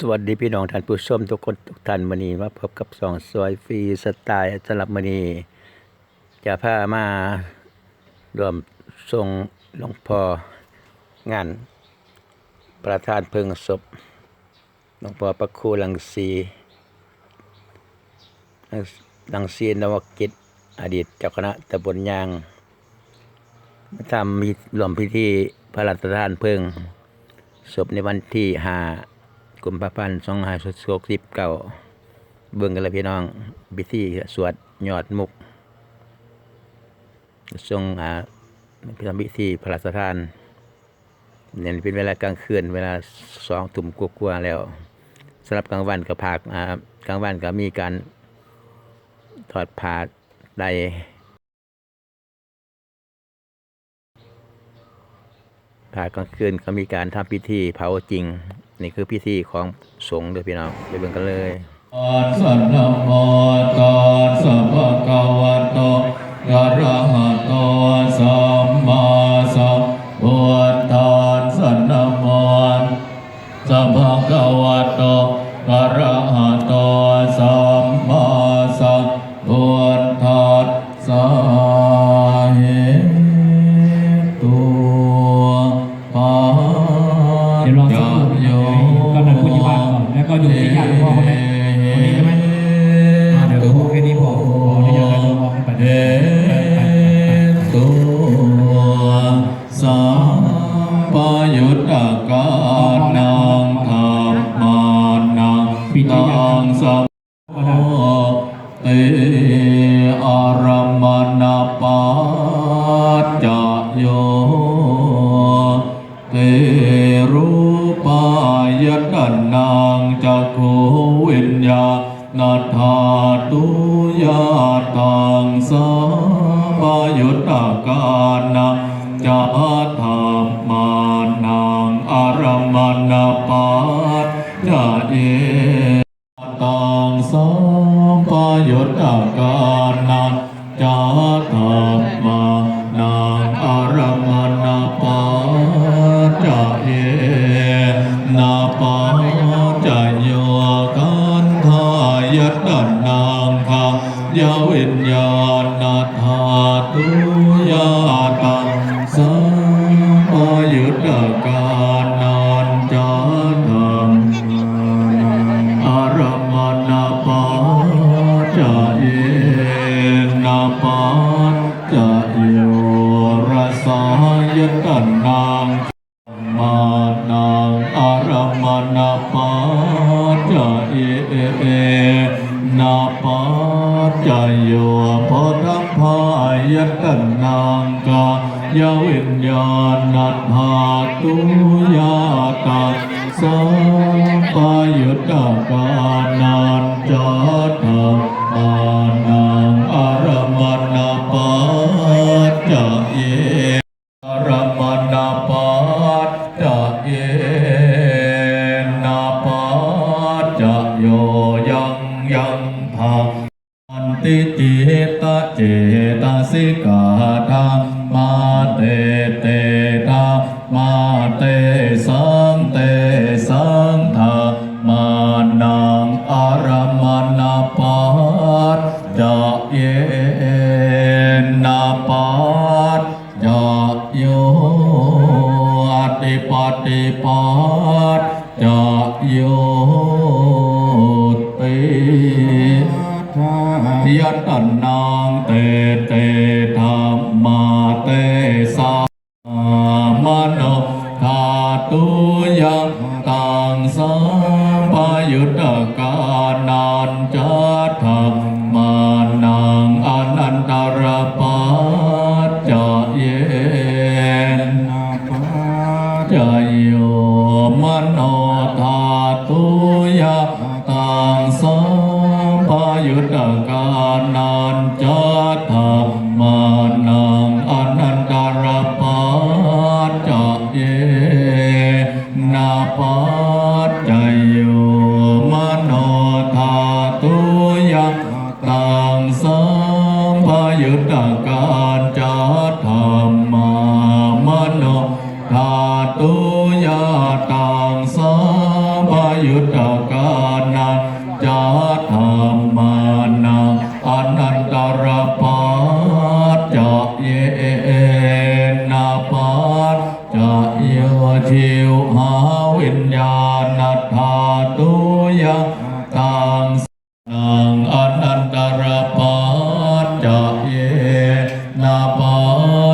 สวัสดีพี่น้องท่านผู้ชมทุกคนทุกท่านมื้อนี้มาพบกับสองซอยฟรีสไตล์สำหรับมื้อนี้จะพามารวมส่งหลวงพ่องาน ประธานเพิงศพหลวงพ่อประคูลังสีลังสีนวกิจอดีตเจ้าคณะตำบลยางมาทำมีรวมพิธีพระราชทานเพิงศพในวันที่ห้า กุมภาพันธ์สองห้าสกสิบเก้าเบิ่งกันเลยพี่น้องพิธีสวดยอดมุกทรงอ่าทำพิธีพระราชทานเนี่ยเป็นเวลากลางคืนเวลาสองทุ่มกว่าๆแล้วสำหรับกลางวันก็พากกลางวันก็มีการถอดผ้าใดผ่ากลางคืนก็มีการทำพิธีเผาจริง นี่คือพิธีของสงฆ์เด้อพี่น้องไปเบิ่งกันเลยตัสสะนโม งสัมโอเตอารมณปัจจโยเตรูปายตนังจักขวิญญาณธาตุยาตังสัมปยุตตะกานังจะธาายตนังคายาวิญญาณธาตุยาตังสัมยุตตะกานันจธรรมานังอารมณปัจจเยนะปัจจโยรสายตนังมา จจโยพุทธพายตนางกายวิญญาณัหาตุยาตัสสัมปยุตตะกานันจะธร จิตะเจตสิกาธรรมาเตเตธรรมาเตสังเตสังธรรมานังอารมณปัจจะเยนะปัจจะโยอติปติปัจจะโยติ ยัตนังเตเตธรรมาเตสามโนธาตุยังตังสัมปยุตตกานันจะธรรม น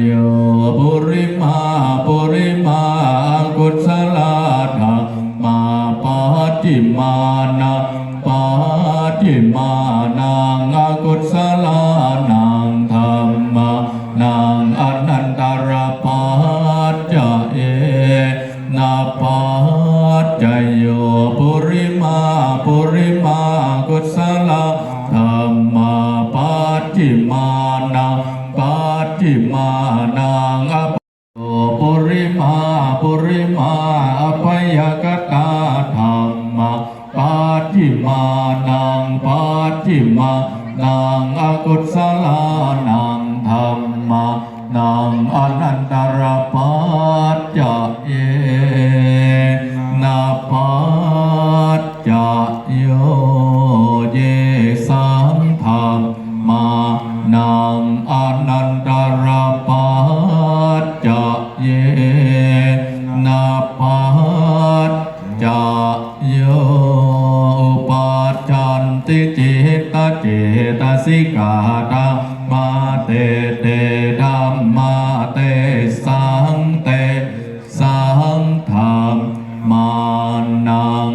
โยบุริมาบุริมากุศลธรรมาปัจจิมานะปัจจิมานังอกุศลานังธรรมานังอนันตรปัจจะเยนาปัจจโยปุริมาปุริมา นังอปโอปุริมาปุริมาอภัยกตาธรรมะปาจิมานังปาจิมานังอกุศลานั จะโยอุปัจจันติจิตเจตสิกาธรรมาเตเตธรรมาเตสังเตสังธรรมมานัง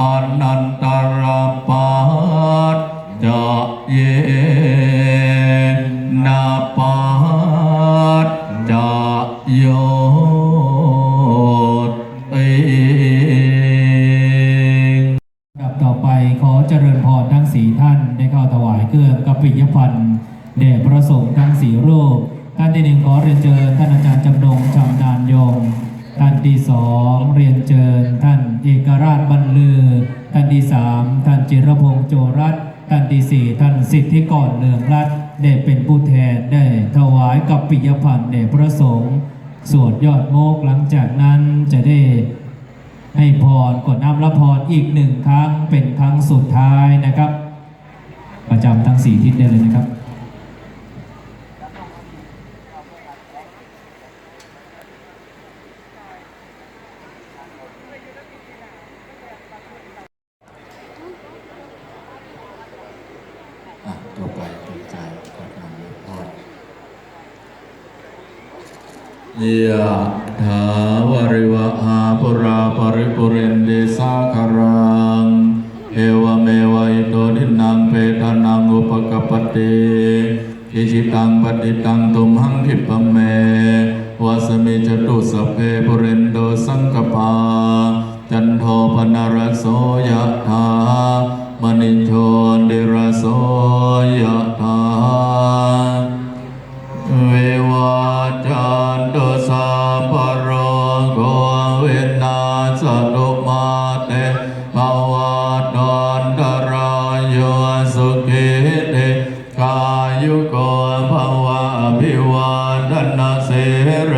อนันตรปัจจะเยนา สี่ท่านได้เข้าถวายเครื่องกัปปิยพันธ์แด่พระสงฆ์ทั้งสี่รูป ท่านที่หนึ่งขอเรียนเชิญท่านอาจารย์จำนงชำนาญยง ท่านที่สองเรียนเชิญท่านเอกราชบรรลือ ท่านที่สามท่านจิรพงษ์โจรัตท่านที่สี่ท่านสิทธิกรเลืองรัตได้เป็นผู้แทนได้ถวายกัปปิยพันธ์แด่พระสงฆ์สวดยอดโมกหลังจากนั้นจะได้ ให้พรกดน้ำละพรอีกหนึ่งครั้งเป็นครั้งสุดท้ายนะครับ ประจำทั้งสี่ทิศได้เลยนะครับ อะต่อไปเป็นการขอทำพร ยะถาวริวะหาปุราปริปุเรนเดสาคารังเอวเมวะอิโตทินังเปตานังอุปกปปติอิจิตังปฏิตังตุมหังคิปเมวาสมิจตุสเพปุเรนโดสังกปา จันโทปนารโสยะถาาทนาเสเร